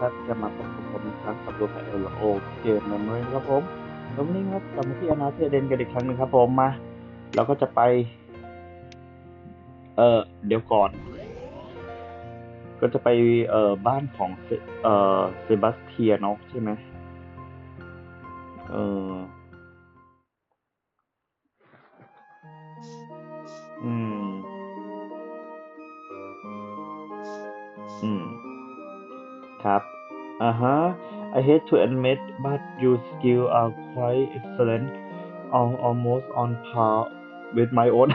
ครับจะมาพบกับผมอีกครั้งกับตัวแผ่นโอเกมเมมโมรีครับผมแล้ววันนี้ครับกลับมาที่อนาเทเดนกันอีกครั้งหนึ่งครับผมมาเราก็จะไป เออเดี๋ยวก่อน ก็จะไปเออบ้านของเซเออเซบาสเทียนเนาะใช่ไหมเอออืม อืม ครับ อ่าฮะ I hate to admit but your skills are quite excellent al almost on par with my own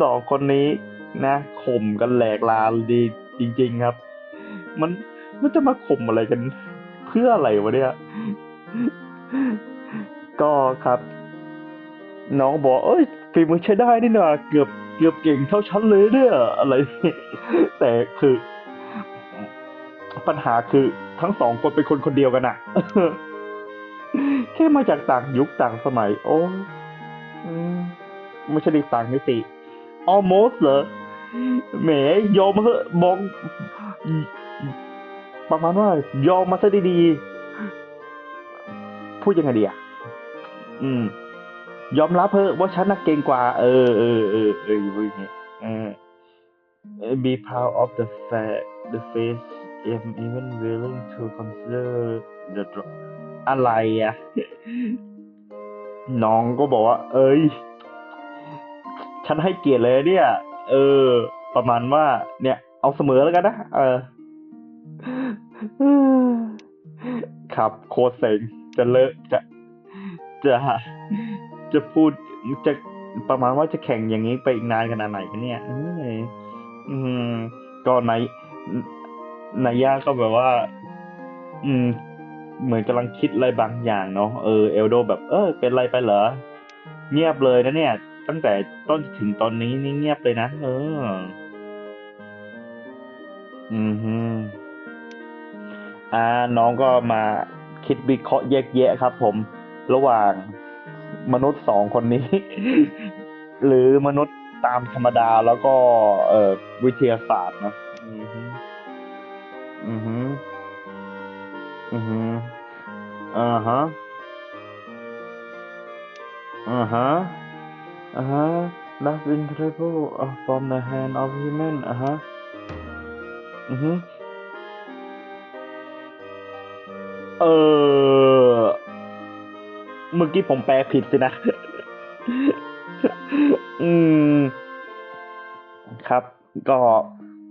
สองคนนี้นะข่มกันแหลกลานดีจริง ๆครับ มันมันจะมาข่มอะไรกัน เพื่ออะไรวะเนี่ย ก็ครับ น้องบอกเอ้ยฝีมือใช้ได้นี่นะเกือบเกือบเก่งเท่าฉันเลยเนี่ยอะไรแต่คือ ปัญหาคือทั้งสองคนเป็นคนคนเดียวกันอะแค่มาจากต่างยุคต่างสมัย โอ้ไม่ใช่ต่างมิติ almost เหรอแหมยอมมาเถอะมองประมาณว่ายอมมาซะดีๆพูดยังไงดีอะอืม ยอมรับเถอว่าฉันน่ะเก่งกว่า เออเออเออเออพูดอย่างเงี้ยเออ be proud of the fact the face am even willing to consider the drop อะไรอะ น้องก็บอกว่า เอ้ย ฉันให้เกียรติเลยเนี่ย เออ ประมาณว่า เนี่ย เอาเสมอแล้วกันนะ เออ ครับโคตรเซ็งจะเลอะจะจะ จะพูดจะประมาณว่าจะแข่งอย่างนี้ไปอีกนานขนาดไหนกันเนี่ยเอ้ยอืมก็นายนายย่าก็แบบว่า อืม เหมือนกำลังคิดอะไรบางอย่างเนาะเออเอลโดแบบ เออ เป็นไรไปเหรอ เงียบเลยนะเนี่ย ตั้งแต่ต้นถึงตอนนี้นี่เงียบเลยนะเออ อืมฮึอ่า น้องก็มาคิดวิเคราะห์แยกแยะครับผม ระหว่าง มนุษย์สองคนนี้ หรือมนุษย์ตามธรรมดาแล้วก็ เอ่อวิทยาศาสตร์เนอะอืมฮึอืมฮึอืมฮึอ่าฮะอ่าฮะอ่าฮะ That's incredible uh, from the hand of human อ่าฮะอือฮึเออ เมื่อกี้ผมแปลผิดสินะ อืม ครับ ก็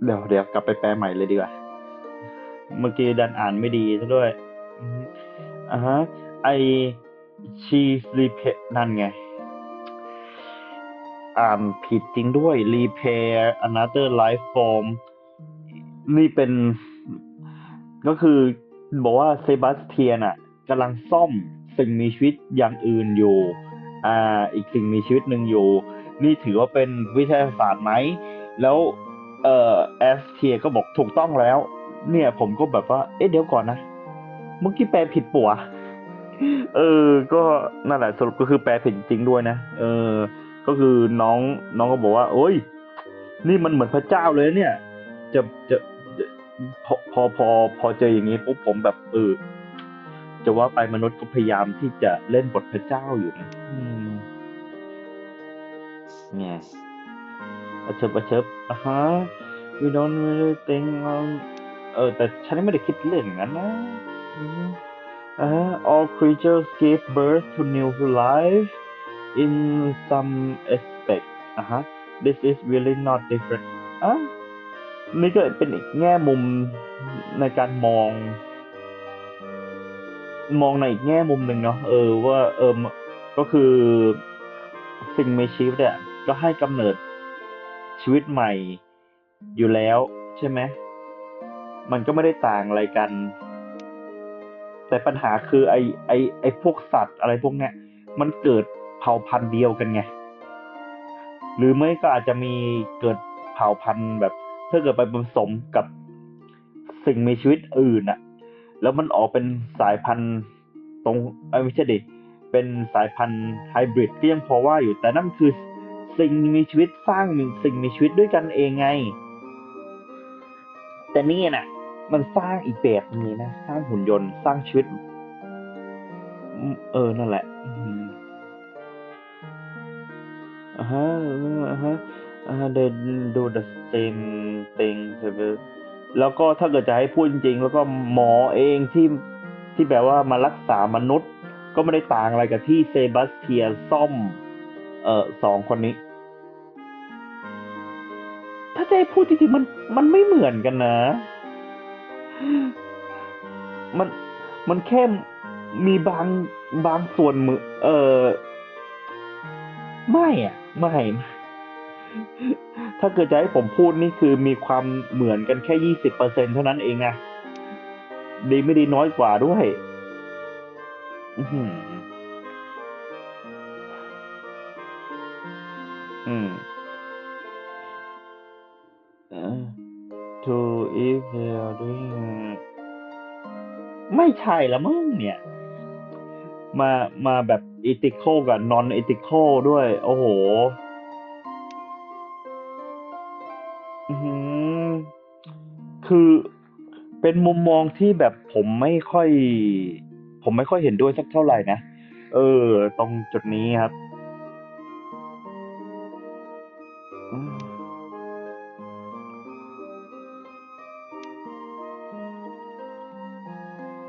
เดี๋ยวเดี๋ยวกลับไปแปลใหม่เลยดีกว่า เมื่อกี้ดันอ่านไม่ดีซะด้วยอ่าฮะ ไอชีรีเพนั่นไง อ่านผิดจริงด้วย repair another life form นี่เป็น ก็คือบอกว่าเซบาสเทียนอะกำลังซ่อม สิ่งมีชีวิตอย่างอื่นอยู่อ่าอีกสิ่งมีชีวิตหนึ่งอยู่ นี่ถือว่าเป็นวิทยาศาสตร์ไหม แล้วเอ่อแอสเทียก็บอกถูกต้องแล้ว เนี่ยผมก็แบบว่า เอ๊ะเดี๋ยวก่อนนะเมื่อกี้แปลผิดปัวเออ ก็นั่นแหละสรุปก็คือแปลผิดจริงด้วยนะ เออ ก็คือน้องน้องก็บอกว่า โอ้ย นี่มันเหมือนพระเจ้าเลยเนี่ย จะจะจะพอพอพอพอเจออย่างนี้ปุ๊บผมแบบเออ จะว่าไปมนุษย์ก็พยายามที่จะเล่นบทพระเจ้าอยู่นะอืมเนี่ยอาเชิบอาเชิบอะฮะ we don't really think um เออ แต่ฉันไม่ได้คิดเรื่องอย่างนั้นนะอืมอ่าฮะ all creatures give birth to new life in some aspect อะฮะ this is really not different อะนี่ก็เป็นอีกแง่มุมในการมอง มองในอีกแง่มุมหนึ่งเนาะเออว่าเออก็คือสิ่งมีชีวิตเนี่ยก็ให้กำเนิดชีวิตใหม่อยู่แล้วใช่ไหมมันก็ไม่ได้ต่างอะไรกัน แต่ปัญหาคือไอไอไอพวกสัตว์อะไรพวกเนี้ยมันเกิดเผ่าพันธุ์เดียวกันไง หรือไม่ก็อาจจะมีเกิดเผ่าพันธุ์แบบ ถ้าเกิดไปผสมกับสิ่งมีชีวิตอื่นอะ แล้วมันออกเป็นสายพันธุ์ตรงเอ้ไม่ใช่ดิเป็นสายพันธุ์ไฮบริดก็ยังพอว่าอยู่แต่นั่นคือสิ่งมีชีวิตสร้างสิ่งมีชีวิตด้วยกันเองไง แต่นี่น่ะ มันสร้างอีกแบบนึงเลยนะ สร้างหุ่นยนต์สร้างชีวิต เออนั่นแหละอ่าฮะอ่าฮะอ่า they do the same thing ใช่ไหม แล้วก็ถ้าเกิดจะให้พูดจริง ๆ แล้วก็หมอเองที่ที่แบบว่ามารักษามนุษย์ ก็ไม่ได้ต่างอะไรกับที่เซบาสเทียนซ่อม เอ่อสองคนนี้ ถ้าจะให้พูดจริงๆมันมันไม่เหมือนกันนะ มันมันแค่มีบางบางส่วนมือเออไม่อะไม่ ถ้าเกิดจะให้ผมพูดนี่คือมีความเหมือนกันแค่ยี่สิบเปอร์เซ็นเท่านั้นเองนะดีไม่ดีน้อยกว่าด้วยอือหืออืมเอ่อ to if they are doing ไม่ใช่ละมั้งเนี่ย มามาแบบ ethical กับ non ethical ด้วย โอ้โห คือเป็นมุมมองที่แบบผมไม่ค่อย ผมไม่ค่อยเห็นด้วยสักเท่าไหร่นะ เออ ตรงจุดนี้ครับอืม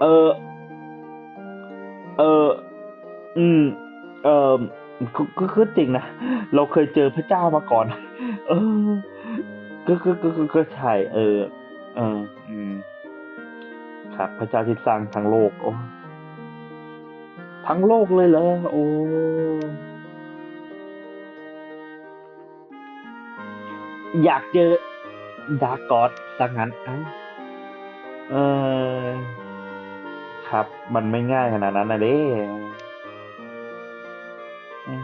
เออ เออ อืม เออก็ก็คือจริงนะ เราเคยเจอพระเจ้ามาก่อน เออ ก็ก็ก็ก็ใช่ เออ เออ อืมครับพระเจ้าที่สร้างทั้งโลก โอ้ทั้งโลกเลยเหรอโอ้อยากเจอดากอดสังงั้นอ้าเออ ครับ มันไม่ง่ายขนาดนั้นนะเด้อื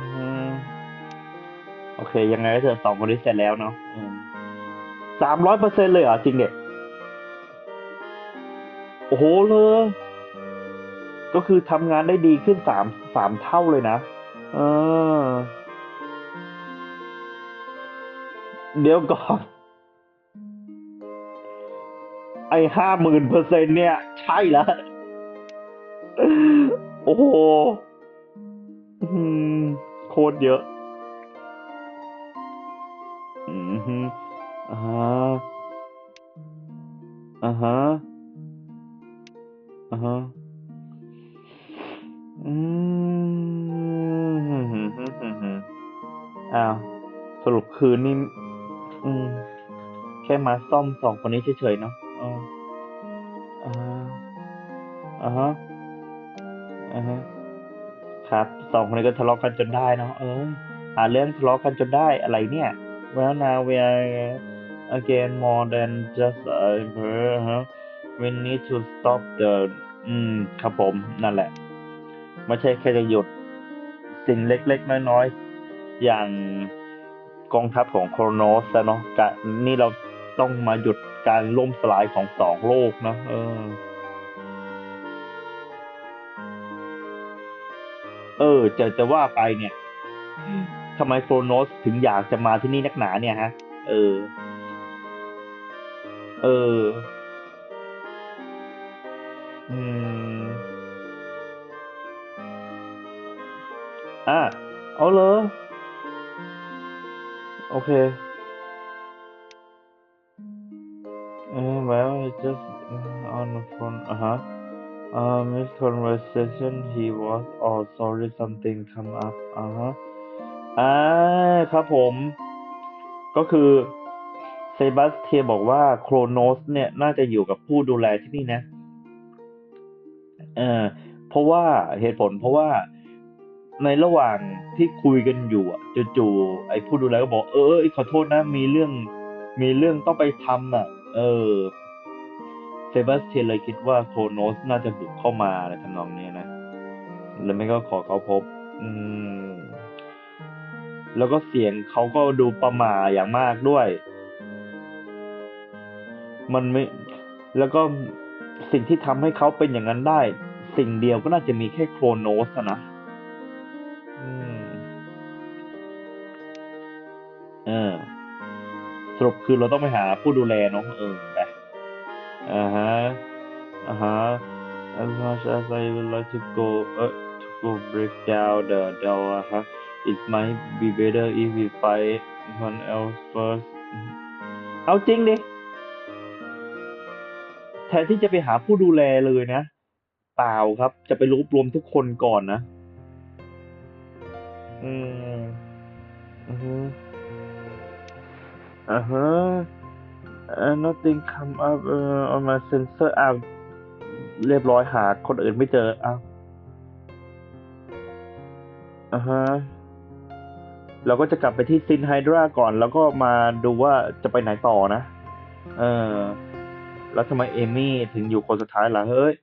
อโอเค ยังไงก็เถอสองคนนี้เสร็จแล้วเนาะสามร้อยเปอร์เซ็นเลยเหรอ จริงเด็ด โอ้โหเลย ก็คือทำงานได้ดีขึ้นสามสามเท่าเลยนะ เออ เดี๋ยวก่อน ไอห้าหมื่นเปอร์เซ็นเนี่ย ใช่แล้ว โอ้โหโคตรเยอะอือฮึอ่าฮะอ่าฮะ อ่าฮะอืมอ้าว สรุปคืนนี่อืม แค่มาซ่อมสองคนนี้เฉยๆเนาะเอออ่าอ่าฮะอ่าฮะครับสองคนนี้ก็ทะเลาะกันจนได้เนาะเออหาเรื่องทะเลาะกันจนได้อะไรเนี่ย Well now we are again more than just a huh? We need to stop the อืม ครับผม นั่นแหละ ไม่ใช่แค่จะหยุด สิ่งเล็กๆ น้อยๆ อย่างกองทัพของโครโนสเนาะกะนี่เราต้องมาหยุดการล่มสลายของสองโลกนะเออ เออ จะจะว่าไปเนี่ยทำไมโครโนสถึงอยากจะมาที่นี่นักหนาเนี่ยฮะ เออ เออ อืม อะ เอาเลยโอเค เออ well I just on the phone อะฮะ uh miss conversation he was oh sorry something come up อ่าฮะอ่าครับผม ก็คือเซบาสเทียบอกว่าโครโนสเนี่ย น่าจะอยู่กับผู้ดูแลที่นี่นะ เออเพราะว่าเหตุผลเพราะว่าในระหว่างที่คุยกันอยู่อะจู่ๆไอ้ผู้ดูแลก็บอก เออเขอโทษนะ มีเรื่อง มีเรื่องต้องไปทำอะ เออเซบาสเทียนเลยคิดว่าโคโนสน่าจะบุกเข้ามาอะไรทำนองนี้นะแล้วไม่ก็ขอเขาพบ อืม แล้วก็เสียงเขาก็ดูประหม่าอย่างมากด้วย มันไม่ แล้วก็ สิ่งที่ทำให้เขาเป็นอย่างนั้นได้ สิ่งเดียวก็น่าจะมีแค่โครโนสนะอเออสรุปคือเราต้องไปหาผู้ดูแลน้องเอิงไปอ่าฮะอ่าฮะ as much as I would like to go uh, to go break down the door ฮะ it might be better if we find someone else first เอาจริงดิ แทนที่จะไปหาผู้ดูแลเลยนะ เปล่าครับ จะไปรวบรวมทุกคนก่อนนะ อืมอืออ่าฮะ nothing come up uh, on my sensor อ้าวเรียบร้อยหาคนอื่นไม่เจออ้าวอ่าฮะเราก็จะกลับไปที่ซินไฮดราก่อน แล้วก็มาดูว่าจะไปไหนต่อนะ เออ แล้วทำไมเอมี่ถึงอยู่คนสุดท้ายล่ะเฮ้ย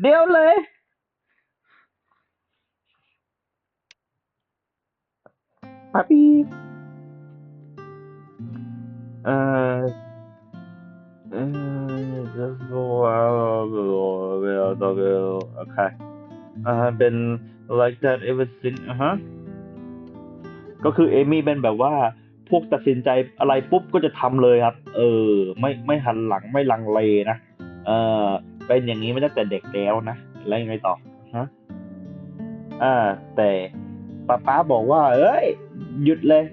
เดี๋ยวเลย ป๊าปี้เอ่อเอ่อ just go out well well okay อ่าเป็น like that ever since อ่าฮะก็คือเอมี่เป็นแบบว่า พวกตัดสินใจอะไรปุ๊บก็จะทำเลยครับ เออ ไม่ไม่หันหลังไม่ลังเลนะเออเป็นอย่างนี้มาตั้งแต่เด็กแล้วนะแล้วยังไงต่อฮะอ่าแต่ป้าป้าบอกว่า เอ้ย หยุดเลย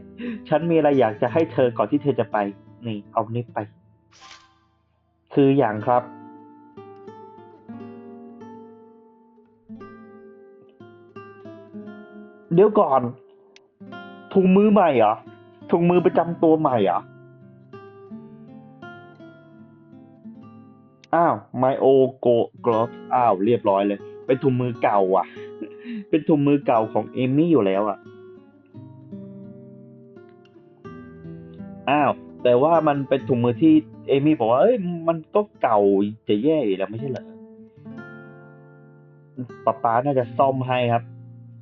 ฉันมีอะไรอยากจะให้เธอก่อนที่เธอจะไป นี่ เอานี่ไป คืออย่างครับ เดี๋ยวก่อนถุงมือใหม่เหรอ ถุงมือประจำตัวใหม่เหรออ้าว my old go glove อ้าวเรียบร้อยเลย เป็นถุงมือเก่าอะ เป็นถุงมือเก่าของเอมี่อยู่แล้วอะอ้าวแต่ว่ามันเป็นถุงมือที่เอมี่บอกว่าเอ้ยมันก็เก่าจะแย่อยู่แล้วไม่ใช่เหรอป๊าป๊าน่าจะซ่อมให้ครับ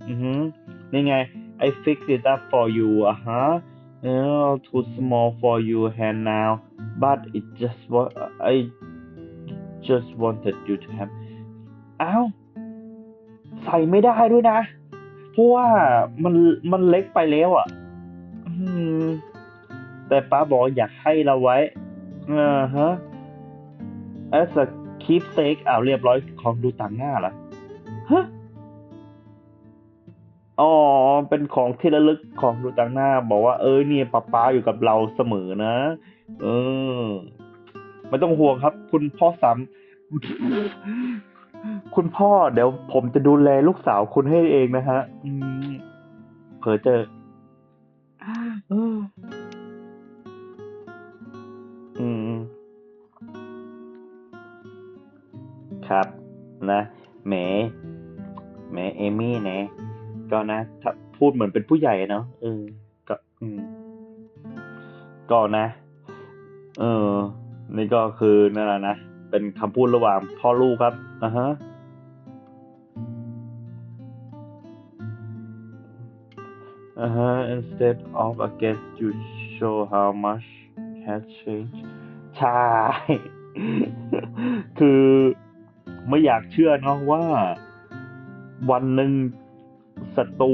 อือฮึนี่ไง I fix it up for you อะฮะ uh, too small for your hand now but it just what I just wanted you to have อ้าวใส่ไม่ได้ด้วยนะ เพราะว่ามันมันเล็กไปแล้วอะแต่ป้าบอกอยากให้เราไว้อ่าฮะ as a keepsake อ้าวเรียบร้อยของดูต่างหน้าเหรอฮะ อ๋อ เป็นของที่ระลึกของดูต่างหน้า บอกว่าเออเนี่ยป้าป้าอยู่กับเราเสมอนะ เออ ไม่ต้องห่วงครับ คุณพ่อสามคุณพ่อเดี๋ยวผมจะดูแลลูกสาวคุณให้เองนะฮะ อืมเผอเจอเอ ก็นะถ้าพูดเหมือนเป็นผู้ใหญ่เนาะเออก็อืมก็นะ เออ นี่ก็คือนั่นแหละนะ เป็นคำพูดระหว่างพ่อลูกครับอ่าฮะอ่าฮะ instead of I guess you show how much has changed ใช่ คือไม่อยากเชื่อเนาะว่า วันหนึ่ง ศัตรู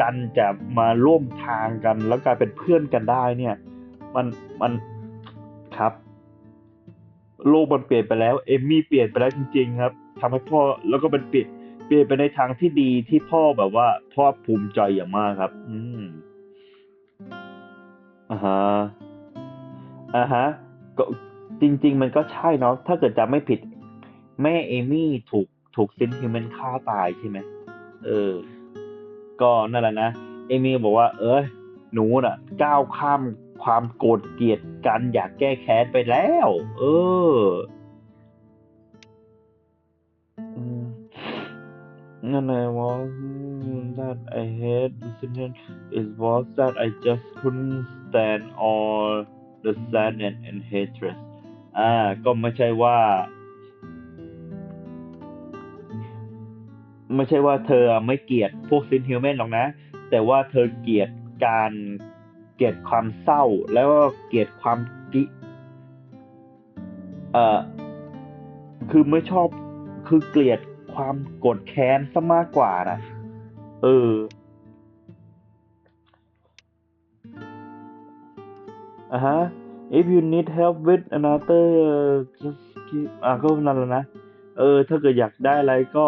กันจะมาร่วมทางกัน แล้วกลายเป็นเพื่อนกันได้เนี่ย มันมันครับ โลกมันเปลี่ยนไปแล้ว เอมมี่เปลี่ยนไปแล้วจริง ๆ ครับทำให้พ่อแล้วก็เป็นเปลี่ยนเปลี่ยนไปในทางที่ดีที่พ่อแบบว่าพ่อภูมิใจอย่างมากครับ อืมอ่าฮะอ่าฮะก็จริง ๆ มันก็ใช่เนาะถ้าเกิดจำไม่ผิด แม่เอมี่ถูกถูกซินฮิวแมนฆ่าตายใช่ไหม เออ ก็นั่นแหละนะเอมี่บอกว่า เออหนูน่ะ ก้าวข้ามความโกรธเกลียดกันอยากแก้แค้นไปแล้ว เออนั่นแหละว่า that I hate listening is was that I just couldn't stand all the sadness and hatred อ่า ก็ไม่ใช่ว่า ไม่ใช่ว่าเธอไม่เกลียดพวกซินฮิวแมนหรอกนะ แต่ว่าเธอเกลียดการเกลียดความเศร้า แล้วก็เกลียดความกิเอ่อคือไม่ชอบคือเกลียดความโกรธแค้นซะมากกว่านะเอออะฮะ if you need help with another just keep อะก็นั่นแหละนะ เออ ถ้าเกิดอยากได้อะไรก็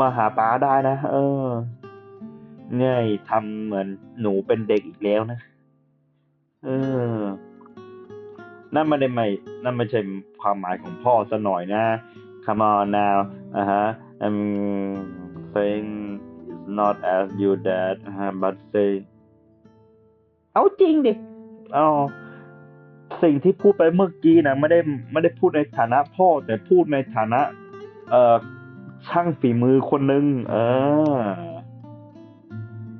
มาหาป้าได้นะ เออเนี่ยทำเหมือนหนูเป็นเด็กอีกแล้วนะ เออ นั่นไม่ได้ไม่นั่นไม่ใช่ความหมายของพ่อซะหน่อยนะ Come on now อ่าฮะ I'm saying it's not as you dad อ่าฮะ but say เอาจริงดิเอาสิ่งที่พูดไปเมื่อกี้นะไม่ได้ไม่ได้พูดในฐานะพ่อแต่พูดในฐานะ เอ่อ ช่างฝีมือคนหนึ่งเออ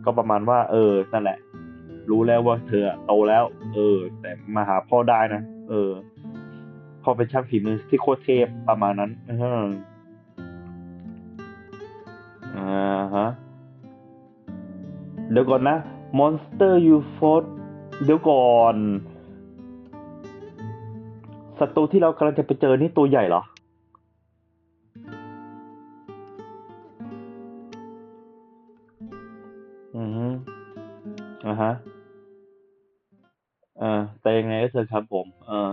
ก็ประมาณว่า เออ นั่นแหละ รู้แล้วว่าเธอโตแล้ว เออ แต่มาหาพ่อได้นะ เออ พ่อเป็นช่างฝีมือที่โคตรเทพประมาณนั้น เอออ่าฮะ เดี๋ยวก่อนนะ Monster You Fought เดี๋ยวก่อนศัตรูที่เรากำลังจะไปเจอนี่ตัวใหญ่เหรออื เออแต่ยังไงก็เถอะครับผม เออ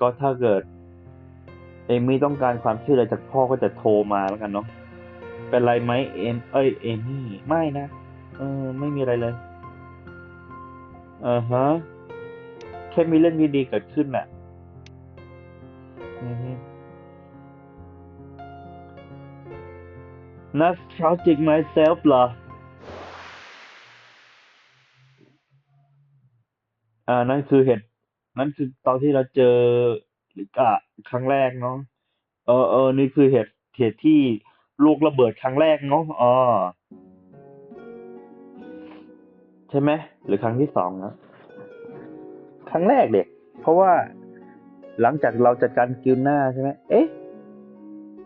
ก็ถ้าเกิด เอมี่ต้องการความช่วยเหลือจากพ่อก็จะโทรมาแล้วกันเนาะเป็นไรไหมเอมเอ้ยเอมี่ไม่นะเออ ไม่มีอะไรเลยเอ่าฮะแค่มีเรื่องดีๆเกิดขึ้นน่ะอือฮึ Not trusting myself เหรอ อ่า นั่นคือเหตุ นั่นคือตอนที่เราเจอลิกะครั้งแรกเนาะ เออเออ นี่คือเหตุเหตุที่ลูกระเบิดครั้งแรกเนาะอ๋อใช่ไหม หรือครั้งที่สองนะครั้งแรกเด็ก เพราะว่าหลังจากเราจัดการกิลหน้าใช่ไหม เอ๊ะ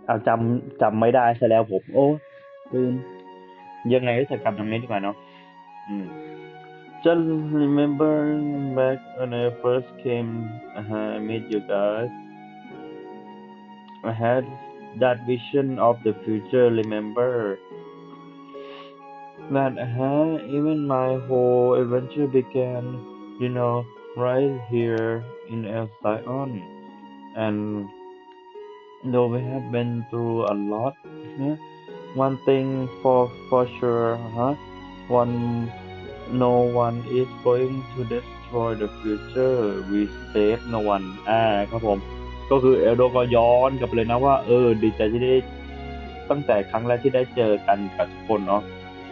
เอาจำจำไม่ได้ซะแล้วผม โอ้ลืมยังไงก็จัดการตรงนี้ดีกว่าเนาะ อืม Just remember back when I first came, uh, I met you guys. I had that vision of the future, remember? That uh, even my whole adventure began, you know, right here in El Zion. And though we have been through a lot, huh? one thing for for sure, huh? One no one is going to destroy the future we save no one อ่าครับผม ก็คือเอลโดก็ย้อนกลับไปเลยนะว่า เออ ดีใจที่ได้ตั้งแต่ครั้งแรกที่ได้เจอกันกับทุกคนเนาะ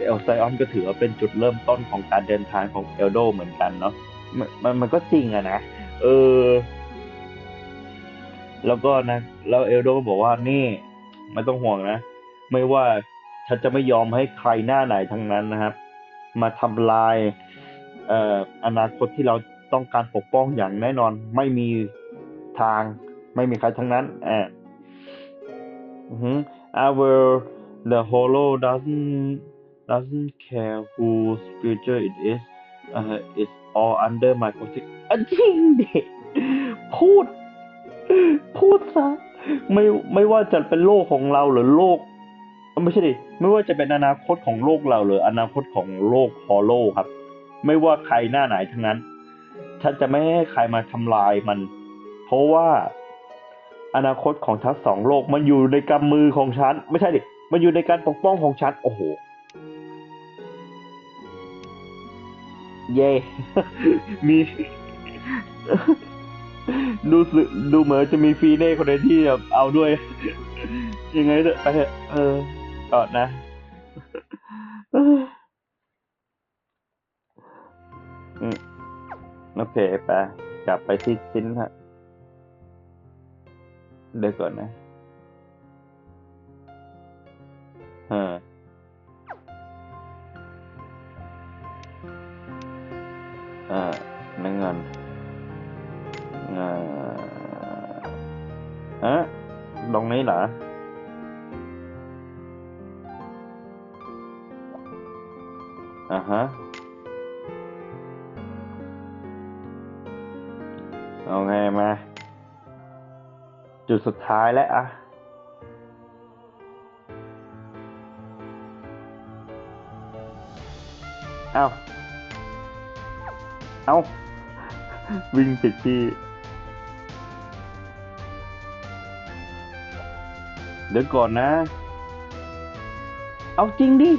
เอลไซออนก็ถือว่าเป็นจุดเริ่มต้นของการเดินทางของเอลโดเหมือนกันเนาะมันมันมันก็จริงอะนะ เออ แล้วก็นะ แล้วเอลโดก็บอกว่านี่ไม่ต้องห่วงนะ ไม่ว่าฉันจะไม่ยอมให้ใครหน้าไหนทั้งนั้นนะครับ มาทำลายอนาคตที่เราต้องการปกป้องอย่างแน่นอนไม่มีทางไม่มีใครทั้งนั้นอ่าอือฮึ our the hollow doesn't doesn't care whose future it is uh, it's all under my protection จริงดิพูด พูดซะไม่ไม่ว่าจะเป็นโลกของเราหรือโลก ไม่ใช่ดิไม่ว่าจะเป็นอนาคตของโลกเราหรืออนาคตของโลกฮอลโลครับ ไม่ว่าใครหน้าไหนทั้งนั้นฉันจะไม่ให้ใครมาทำลายมัน เพราะว่าอนาคตของทั้งสองโลกมันอยู่ในกำมือของฉัน ไม่ใช่ดิมันอยู่ในการปกป้องของฉันโอ้โหเย่มีดูสึดูเหมือนจะมีฟีเน่คนใดที่แบบเอาด้วย ยังไงเถอะไปเถอะเออ ก่อนนะอืมโอเคไปกลับไปที่ชิ้นฮะเดี๋ยวก่อนนะเออเออไม่เงินเออเอะตรงนี้เหรอ อ่าฮะ เอาไงมา จุดสุดท้ายแล้วอะเอาเอาวิ่งผิดที่ เดี๋ยวก่อนนะ เอาจริงดิ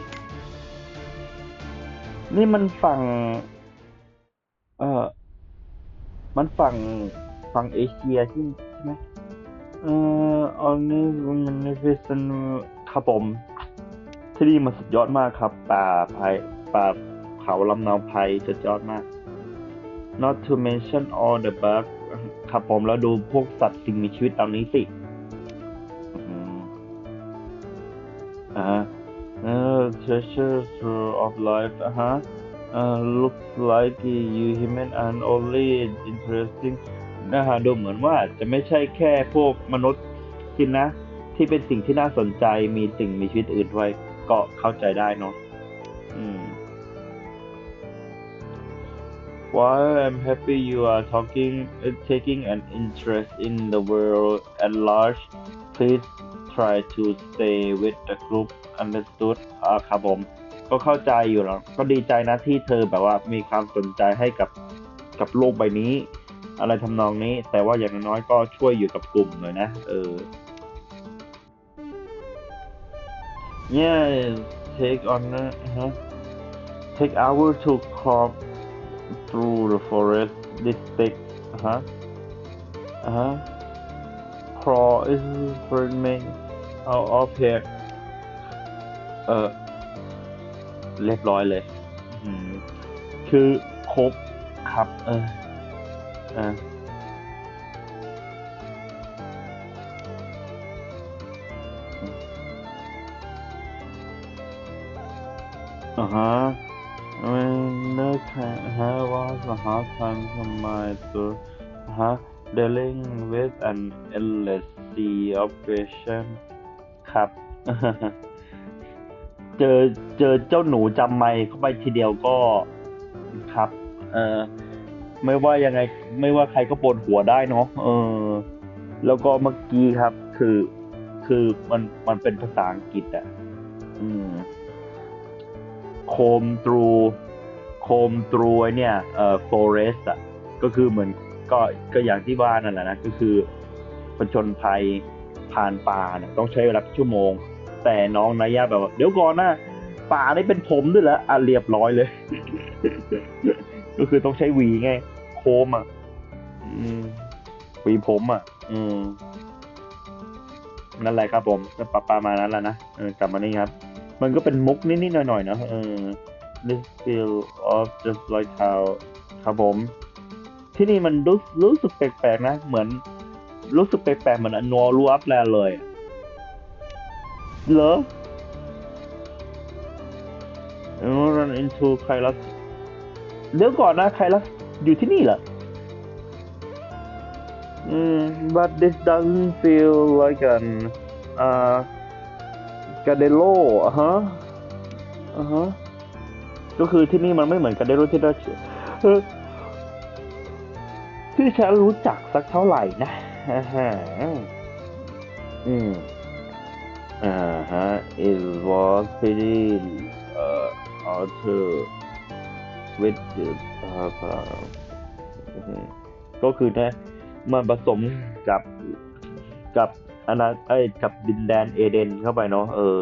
นี่มันฝั่ง เออมันฝั่งฝั่งเอเชียใช่ใช่ไหมเอ่ออันนี้มันเป็นครับผมที่นี่มันสุดยอดมากครับ ป่าไผ่ป่าเขาลำนาไผ่สุดยอดมาก not to mention all the bugs ครับผมแล้วดูพวกสัตว์สิ่งมีชีวิตเหล่านี้สิ เออ treasures of life อะฮะ uh, looks like you human and only interesting นะฮะดูเหมือนว่าจะไม่ใช่แค่พวกมนุษย์สินนะ ที่เป็นสิ่งที่น่าสนใจมีสิ่งมีชีวิตอื่นด้วยก็เข้าใจได้เนาะอืม While I'm happy you are talking, taking an interest in the world at large, please try to stay with the group. Understood? อ่าครับผม ก็เข้าใจอยู่แล้ว ก็ดีใจนะที่เธอแบบว่ามีความสนใจให้กับกับโลกใบนี้ อะไรทำนองนี้ แต่ว่าอย่างน้อยก็ช่วยอยู่กับกลุ่มหน่อยนะ เออ Yeah take on uh, take hour to crop through the forest district uh-huh uh-huh crawl is for me out of here เออเรียบร้อยเลยอืมคือครบครับ เออเอออ่าฮะ When the hair was a hard time for my to huh, dealing with an endless sea of question ครับ เจอเจอเจ้าหนูจำไม่เข้าไปทีเดียวก็ครับ เออไม่ว่ายังไง ไม่ว่าใครก็ปวดหัวได้เนาะเออ แล้วก็เมื่อกี้ครับ คือ คือมันมันเป็นภาษาอังกฤษอะอืมโคมตรูโคมตรูไอ้เนี่ยเอ่อ forest อะก็คือเหมือน ก็ก็อย่างที่ว่านั่นแหละนะก็คือผจญภัยผ่านป่าเนี่ยต้องใช้เวลาชั่วโมง แต่น้องนายาแบบว่าเดี๋ยวก่อนนะป่านี่เป็นผมด้วยเหรออะเรียบร้อยเลย ก็คือต้องใช้หวีไง โคมอะอืมหวีผมอะ อืมนั่นแหละครับผมก็ปะปามานั้นแล้วนะเออกลับมานี่ครับ มันก็เป็นมุกนิดๆหน่อยๆนะเออ this feel of just like how ครับผม ที่นี่มันรู้รู้สึกแปลกๆนะ เหมือน รู้สึกแปลกๆเหมือนนัวรูอัพแลนเลยเหรอ run into ไคลัสเดี๋ยวก่อนนะไคลัสอยู่ที่นี่เหรอ อืม but this doesn't feel like an uh กาเดโลอะฮะอะฮะก็คือที่นี่มันไม่เหมือนกาเดโลที่เรา ที่ฉันรู้จักสักเท่าไหร่นะอ่าฮะอืมอ่าฮะ it was pretty uh alter with the ก็คือนะมันผสมกับกับอาณาเอ้ยกับดินแดนเอเดนเข้าไปเนาะเออ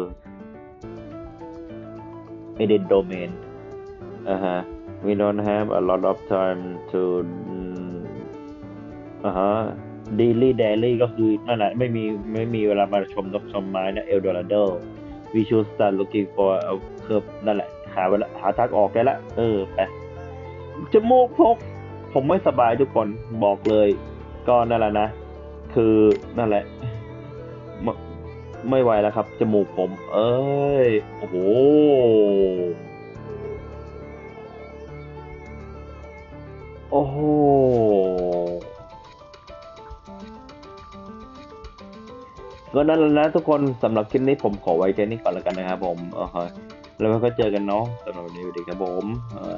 เอเดนโดเมนอ่าฮะ we don't have a lot of time to อ่าฮะ daily daily ก็คือนั่นแหละไม่มีไม่มีเวลามาชมนกชมไม้นะเอลโดราโด we should start looking for a curve นั่นแหละ หาเวลาหาทางออกได้ละ เออไปจมูกพก ผมไม่สบายทุกคนบอกเลย ก็นั่นแหละนะ คือนั่นแหละ ไม่ไม่ไหวแล้วครับ จมูกผม เอ้ย โอ้โหโอ้โห ก็นั่นแหละนะทุกคนสำหรับคลิปนี้ผมขอไว้แค่นี้ก่อนแล้วกันนะครับผมเออแล้วก็เจอกันเนาะสำหรับวันนี้สวัสดีครับผมเออ